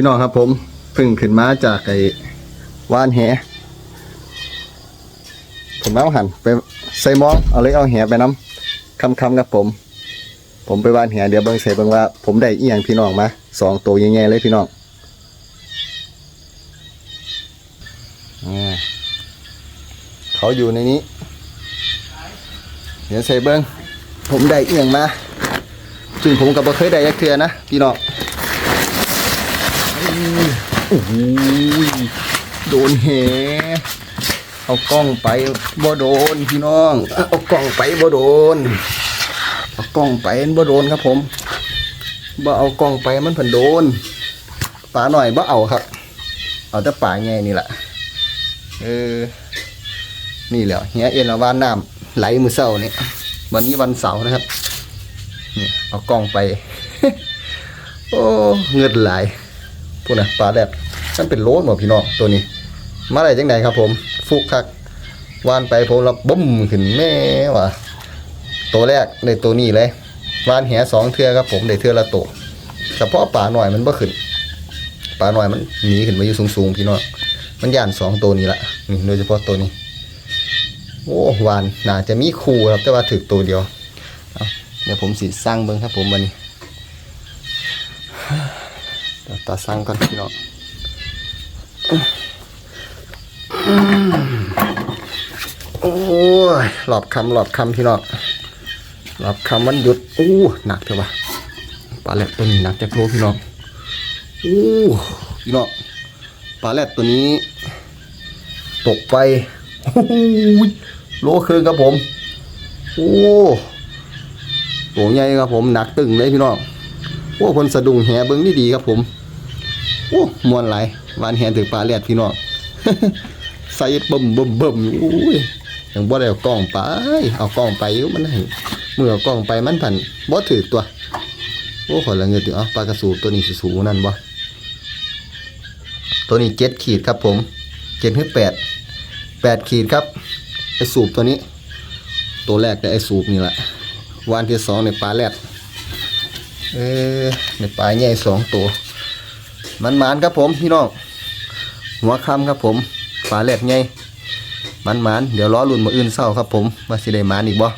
พี่น้องครับผมเพิ่งขึ้นมาจากไอ้ว่านแหผมเอาหันไปใส่หมองเอาเลยเอาแหไปน้ำคำคำๆครับผม ผมไปว่านแหเดี๋ยวเบิ่งใส่เบิ่งว่า ผมได้อีหยังพี่น้องมาสองตัวใหญ่ๆเลยพี่น้องอ่าเขาอยู่ในนี้ เดี๋ยวใส่เบิ่งผมได้อียงมาซึ่งผมก็บ่เคยได้ยักเทือนะพี่น้อง โอ้โหโดนแหเอากล้องไปบ่โดนพี่น้อง เอากล้องไปบ่โดน เอากล้องไปมันบ่โดนครับผมบ่เอากล้องไปมันเพิ่นโดนปลาหน่อยบ่เอาครับ เอาแต่ปลาไงนี่แหละเออนี่แหละเฮียเอ็นเอาว่านน้ำไหลมือเศร้านี่วันนี้วันเสาร์นะครับนี่เอากล้องไป โอ้เงือดไหลาย พูดนะปลาแรดมันเป็นโลนหมดพี่น้องตัวนี้ มาได้จังไดครับ ผมฟุกคักวานไปผมรับบุ้มขึ้นแม่ว่ะตัวแรกในตัวนี้เลยวานแหสองเทือครับผมได้เทือละตัวเฉพาะปลาหน่อยมันบ่ขึ้นปลาหน่อยมันหนีขึ้นมาอยู่สูงๆพี่น้องมันย่านสองตัวนี้ละนี่โดยเฉพาะตัวนี้โอ้วานน่าจะมีคู่ครับแต่ว่าถึกตัวเดียวเดี๋ยวผมสิสร้างเบิ้งครับผมวันนี้ ตาสั่งก่อนพี่น้องโอ้ยหลอบคำหลอบคำพี่น้องหลอบคำวันหยุดอู้หนักเถอะวะปลาแรดตัวนี้หนักจะโคพี่น้องอู้พี่น้องปลาแรดตัวนี้ ตกไปโลครึ่งครับผม โอ้ตัวใหญ่ครับผมหนักตึงเลยพี่น้องโอ้คนสะดุ้งแหเบิ้งดีๆครับผม โอ้มวนไหลายวานแหนถึงปลาเลียดพี่น้องใส่บ่มบ่มบ่มโอ้ยยังบ่ได้เอากล้องไป เอากล้องไปอยู่มันให้เมื่อเอากล้องไปมันผันบ่ถือตัวโอ้ขอละเงินอยู่เอาปลากระสูตัวนี้สูงนั่นบ่ตัวนี้เจ็ดขีดครับผมเจ็ดถึงแปดแปดขีดครับไอสูบตัวนี้ ตัวแรกแต่ไอสูบนี่แหละวานที่สองในปลาแรดเออในปลาใหญ่สองตัว มันหมานครับผมพี่น้องหัวคำครับผมฝาแหลกไงมันหมานเดี๋ยวล้อลุ่นมาอื่นเศร้าครับผมมาสิได้หมานอีกบ่